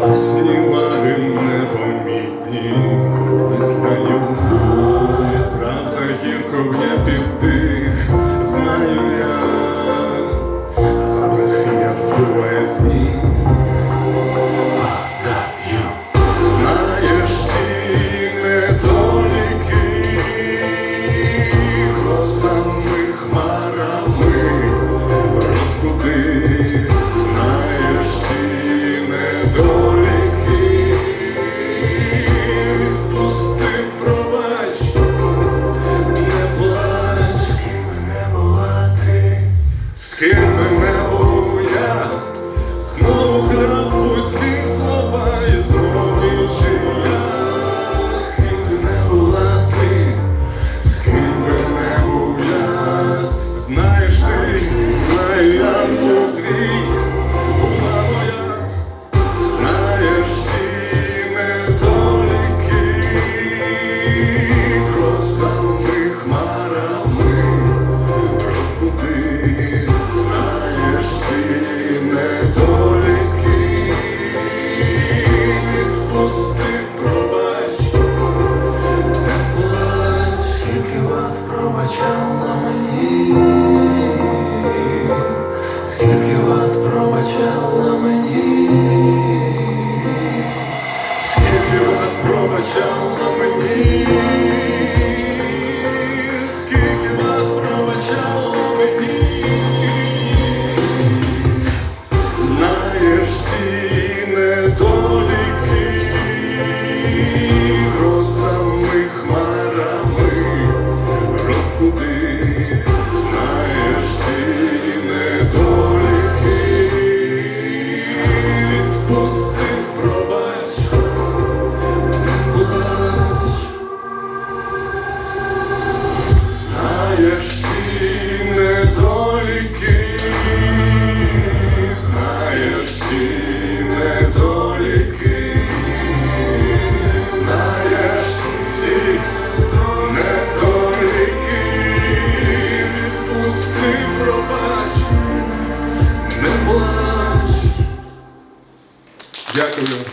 Осенью воды на помятник Не плач. Дякую.